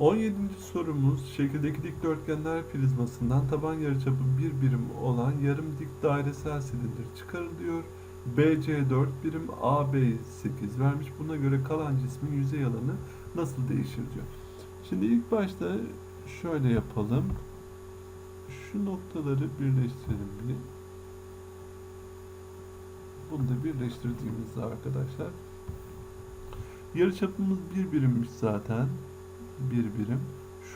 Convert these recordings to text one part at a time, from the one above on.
17. sorumuz şekildeki dikdörtgenler prizmasından taban yarıçapı bir birim olan yarım dik dairesel silindir çıkarılıyor. BC 4 birim, AB 8 vermiş. Buna göre kalan cismin yüzey alanı nasıl değişir diyor. Şimdi ilk başta şöyle yapalım. Şu noktaları birleştirelim bir. Bunu da birleştirdiğimizde arkadaşlar yarıçapımız bir birimmiş zaten. Bir birim.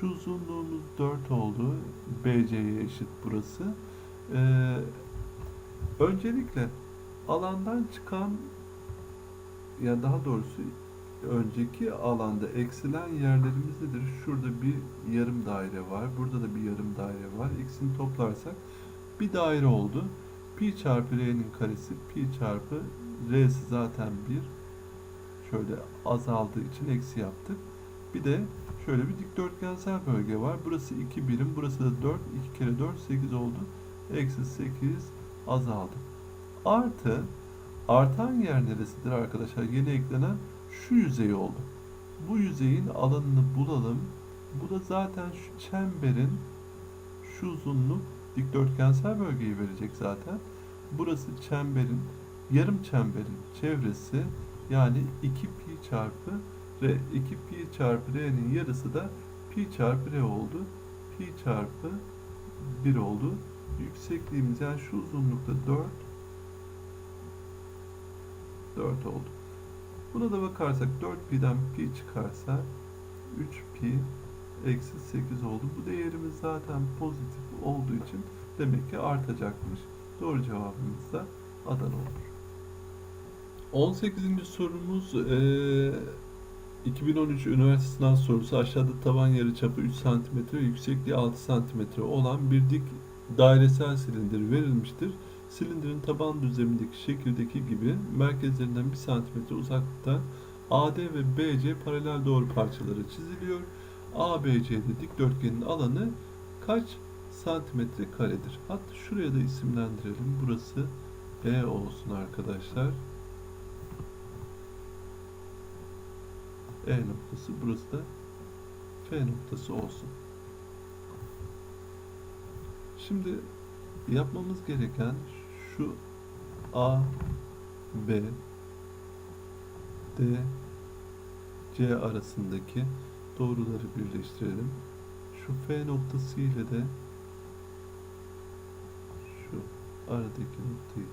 Şu uzunluğumuz 4 oldu. BC'ye eşit burası. Ee, öncelikle alandan çıkan ya daha doğrusu önceki alanda eksilen yerlerimiz nedir? Şurada bir yarım daire var. Burada da bir yarım daire var. İkisini toplarsak bir daire oldu. Pi çarpı R'nin karesi pi çarpı R'si zaten 1. Şöyle azaldığı için eksi yaptık. Bir de şöyle bir dikdörtgensel bölge var. Burası 2 birim. Burası da 4. 2 kere 4 8 oldu. Eksi 8 azaldı. Artı artan yer neresidir arkadaşlar? Yeni eklenen şu yüzey oldu. Bu yüzeyin alanını bulalım. Bu da zaten şu çemberin şu uzunluk dikdörtgensel bölgeyi verecek zaten. Burası çemberin yarım çemberin çevresi yani 2 pi çarpı r 2 pi çarpı r'nin yarısı da pi çarpı r oldu. Pi çarpı 1 oldu. Yüksekliğimiz yani şu uzunlukta 4 4 oldu. Buna da bakarsak 4 pi'den pi çıkarsa 3 pi eksi 8 oldu. Bu değerimiz zaten pozitif olduğu için demek ki artacakmış. Doğru cevabımız da Adana olur. 18. sorumuz eee 2013 üniversite sınav sorusu aşağıda taban yarıçapı 3 cm ve yüksekliği 6 cm olan bir dik dairesel silindir verilmiştir. Silindirin taban düzlemindeki şekildeki gibi merkezlerinden 1 cm uzaklıkta AD ve BC paralel doğru parçaları çiziliyor. ABC'de dikdörtgenin alanı kaç santimetre karedir? Hatta şuraya da isimlendirelim. Burası E olsun arkadaşlar. E noktası burası da F noktası olsun. Şimdi yapmamız gereken şu A B D C arasındaki doğruları birleştirelim. Şu F noktası ile de şu aradaki noktayı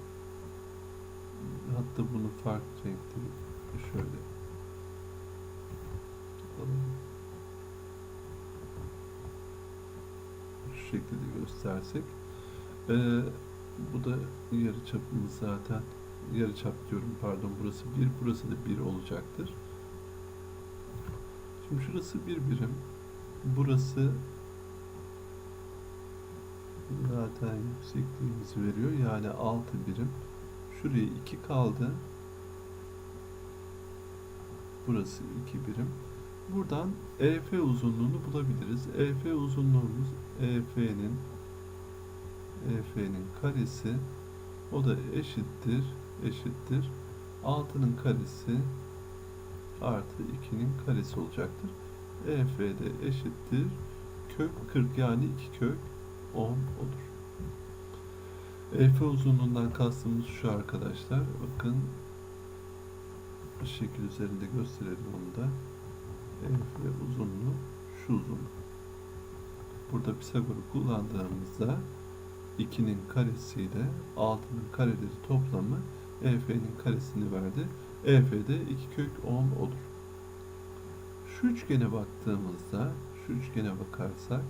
hatta bunu farklı renkte şöyle alalım. Şu şekilde göstersek ee, bu da yarı çapımız zaten yarı çap diyorum pardon burası bir burası da bir olacaktır. Şimdi şurası bir birim. Burası zaten yüksekliğimizi veriyor. Yani 6 birim. Şuraya 2 kaldı. Burası 2 birim. Buradan EF uzunluğunu bulabiliriz. EF uzunluğumuz EF'nin EF'nin karesi o da eşittir eşittir 6'nın karesi artı 2'nin karesi olacaktır. EF de eşittir kök 40 yani 2 kök 10 olur. EF uzunluğundan kastımız şu arkadaşlar. Bakın şekil üzerinde gösterelim onu da. Uzunluk. Burada Pisagor'u kullandığımızda 2'nin karesiyle 6'nın kareleri toplamı EF'nin karesini verdi. EF'de 2 kök 10 olur. Şu üçgene baktığımızda, şu üçgene bakarsak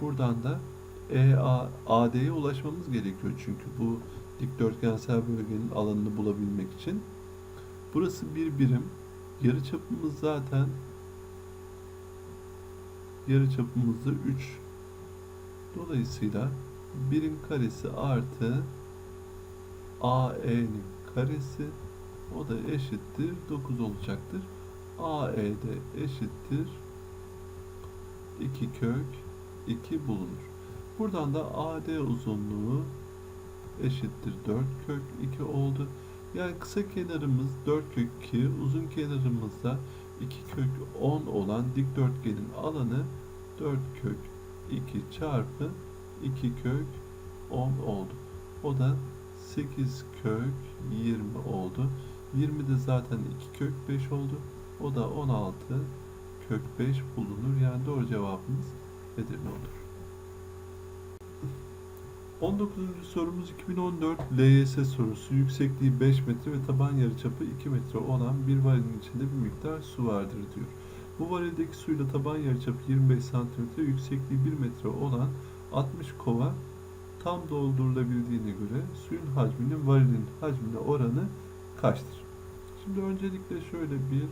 buradan da EA, AD'ye ulaşmamız gerekiyor çünkü bu dikdörtgensel bölgenin alanını bulabilmek için. Burası bir birim. Yarıçapımız zaten yarıçapımızda 3. Dolayısıyla 1'in karesi artı AE'nin karesi o da eşittir 9 olacaktır. AE de eşittir 2 kök 2 bulunur. Buradan da AD uzunluğu eşittir 4 kök 2 oldu. Yani kısa kenarımız 4 kök 2, uzun kenarımız da 2 kök 10 olan dikdörtgenin alanı 4 kök 2 çarpı 2 kök 10 oldu. O da 8 kök 20 oldu. 20 de zaten 2 kök 5 oldu. O da 16 kök 5 bulunur. Yani doğru cevabımız Edirne olur. 19. sorumuz 2014 LYS sorusu. Yüksekliği 5 metre ve taban yarıçapı 2 metre olan bir varilin içinde bir miktar su vardır diyor. Bu varildeki suyla taban yarıçapı 25 santimetre, yüksekliği 1 metre olan 60 kova tam doldurulabildiğine göre suyun hacminin varilin hacmine oranı kaçtır? Şimdi öncelikle şöyle bir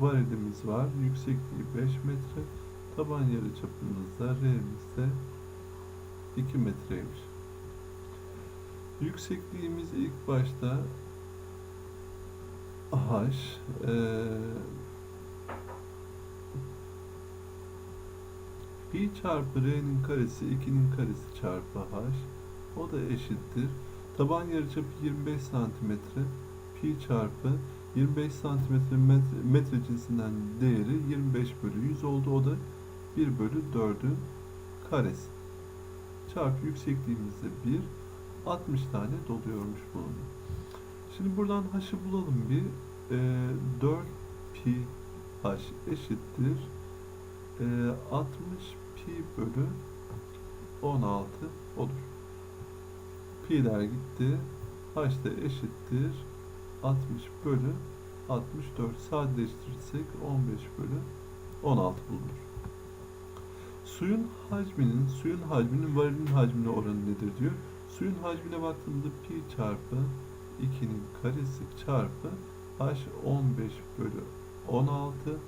varilimiz var. Yüksekliği 5 metre. Taban yarıçapımız da R'miz de 2 metreymiş. Yüksekliğimiz ilk başta H eee pi çarpı R'nin karesi 2'nin karesi çarpı H o da eşittir. Taban yarıçapı 25 santimetre pi çarpı 25 santimetre metre, metre cinsinden değeri 25 bölü 100 oldu. O da 1 bölü 4'ün karesi. Çarpı yüksekliğimizde 1. 60 tane doluyormuş bunun. Şimdi buradan h'ı bulalım bir. Ee, 4 pi h eşittir. Ee, 60 pi bölü 16 olur. Pi'ler gitti. H da eşittir. 60 bölü 64 sadeleştirirsek 15 bölü 16 bulunur. Suyun hacminin, suyun hacminin varilin hacmine oranı nedir diyor. Suyun hacmine baktığımızda pi çarpı 2'nin karesi çarpı h 15 bölü 16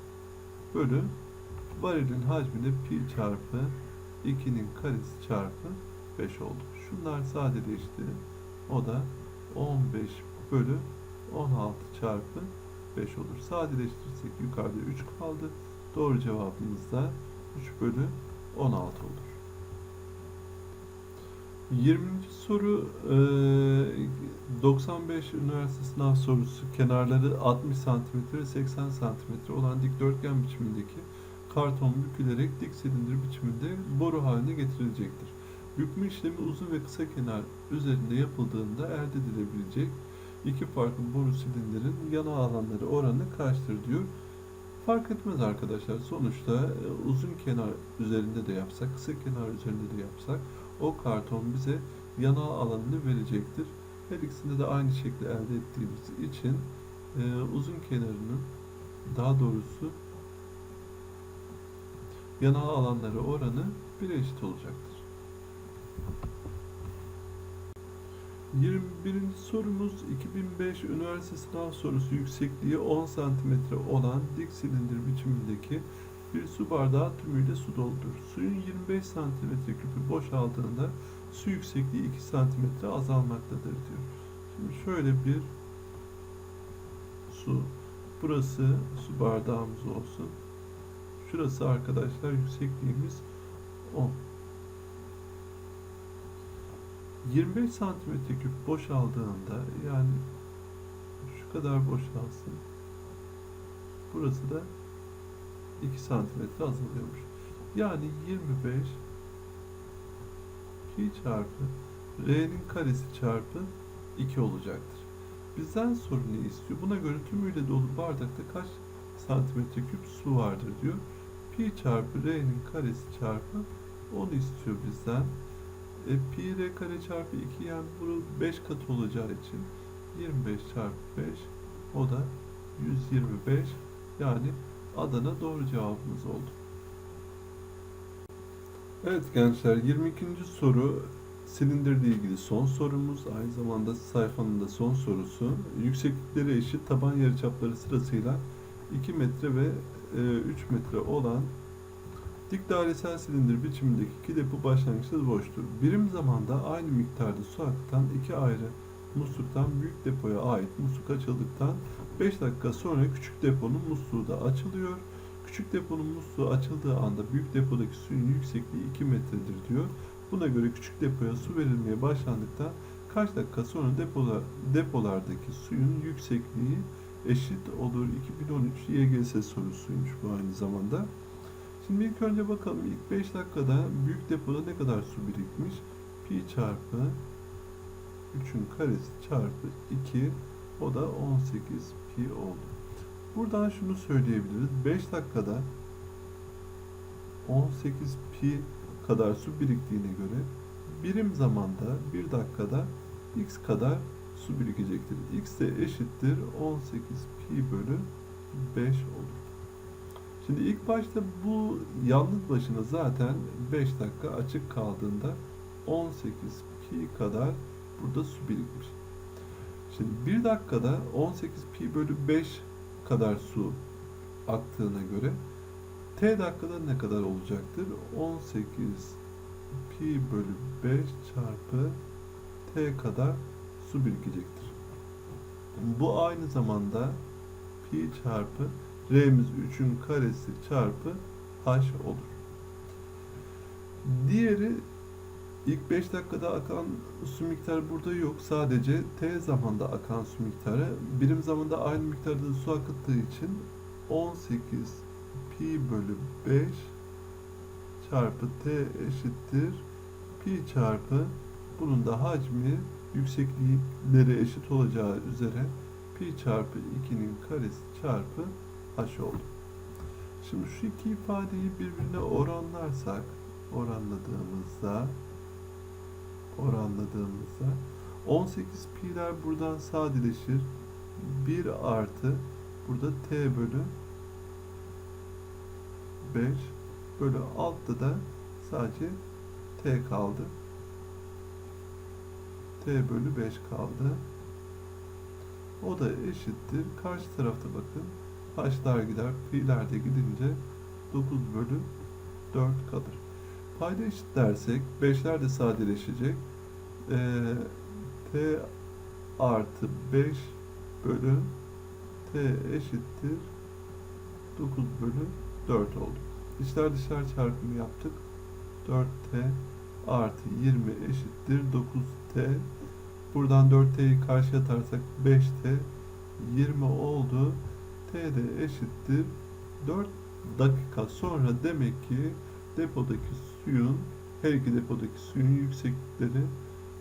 bölü varilin hacmine pi çarpı 2'nin karesi çarpı 5 oldu. Şunlar sadeleşti. O da 15 bölü 16 çarpı 5 olur. Sadeleştirirsek yukarıda 3 kaldı. Doğru cevabımız da 3 bölü 16 olur. 20. soru e, 95 üniversite sınav sorusu kenarları 60 cm ve 80 cm olan dikdörtgen biçimindeki karton bükülerek dik silindir biçiminde boru haline getirilecektir. Bükme işlemi uzun ve kısa kenar üzerinde yapıldığında elde edilebilecek iki farklı boru silindirin yana alanları oranı kaçtır diyor. Fark etmez arkadaşlar. Sonuçta e, uzun kenar üzerinde de yapsak, kısa kenar üzerinde de yapsak o karton bize yana alanını verecektir. Her ikisinde de aynı şekli elde ettiğimiz için e, uzun kenarının daha doğrusu yana alanları oranı 1'e eşit olacaktır. 21. sorumuz 2005 üniversite sınav sorusu yüksekliği 10 cm olan dik silindir biçimindeki bir su bardağı tümüyle su doldur. Suyun 25 cm küpü boşaldığında su yüksekliği 2 cm azalmaktadır diyor. Şimdi şöyle bir su. Burası su bardağımız olsun. Şurası arkadaşlar yüksekliğimiz 10. 25 santimetre küp boşaldığında yani şu kadar boşalsın. Burası da 2 santimetre azalıyormuş. Yani 25 pi çarpı r'nin karesi çarpı 2 olacaktır. Bizden sorunu istiyor. Buna göre tümüyle dolu bardakta kaç santimetre küp su vardır diyor. Pi çarpı r'nin karesi çarpı 10 istiyor bizden. E, pi r kare çarpı 2 yani bunu 5 katı olacağı için 25 çarpı 5 o da 125 yani Adana doğru cevabımız oldu. Evet gençler 22. soru silindirle ilgili son sorumuz. Aynı zamanda sayfanın da son sorusu. Yükseklikleri eşit taban yarıçapları sırasıyla 2 metre ve e, 3 metre olan dik dairesel silindir biçimindeki iki depo başlangıçta boştur. Birim zamanda aynı miktarda su akıtan iki ayrı musluktan büyük depoya ait musluk açıldıktan 5 dakika sonra küçük deponun musluğu da açılıyor. Küçük deponun musluğu açıldığı anda büyük depodaki suyun yüksekliği 2 metredir diyor. Buna göre küçük depoya su verilmeye başlandıkta Kaç dakika sonra depolar, depolardaki suyun yüksekliği eşit olur 2013 YGS sorusuymuş bu aynı zamanda. Şimdi ilk önce bakalım ilk 5 dakikada büyük depoda ne kadar su birikmiş? Pi çarpı 3'ün karesi çarpı 2 o da 18 pi oldu. Buradan şunu söyleyebiliriz. 5 dakikada 18 pi kadar su biriktiğine göre birim zamanda 1 dakikada x kadar su birikecektir. x de eşittir 18 pi bölü 5 olur. Şimdi ilk başta bu yalnız başına zaten 5 dakika açık kaldığında 18 pi kadar burada su birikmiş. Şimdi 1 dakikada 18 pi bölü 5 kadar su aktığına göre t dakikada ne kadar olacaktır? 18 pi bölü 5 çarpı t kadar su birikecektir. Bu aynı zamanda pi çarpı r'miz 3'ün karesi çarpı h olur. Diğeri ilk 5 dakikada akan su miktarı burada yok. Sadece t zamanda akan su miktarı. Birim zamanda aynı miktarda su akıttığı için 18 pi bölü 5 çarpı t eşittir pi çarpı bunun da hacmi yükseklikleri eşit olacağı üzere pi çarpı 2'nin karesi çarpı h oldu. Şimdi şu iki ifadeyi birbirine oranlarsak oranladığımızda oranladığımızda 18 pi'ler buradan sadeleşir. 1 artı burada t bölü 5 bölü altta da sadece t kaldı. t bölü 5 kaldı. O da eşittir. Karşı tarafta bakın. H'lar gider. Pi'ler de gidince 9 bölü 4 kalır. Payda eşit dersek 5'ler de sadeleşecek. Ee, t artı 5 bölü t eşittir 9 bölü 4 oldu. İçler dışlar çarpımı yaptık. 4t artı 20 eşittir 9t. Buradan 4t'yi karşıya atarsak 5t 20 oldu. T de eşittir 4 dakika sonra demek ki depodaki suyun her iki depodaki suyun yükseklikleri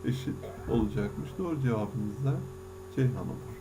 eşit olacakmış. Doğru cevabımız da Ceyhan olur.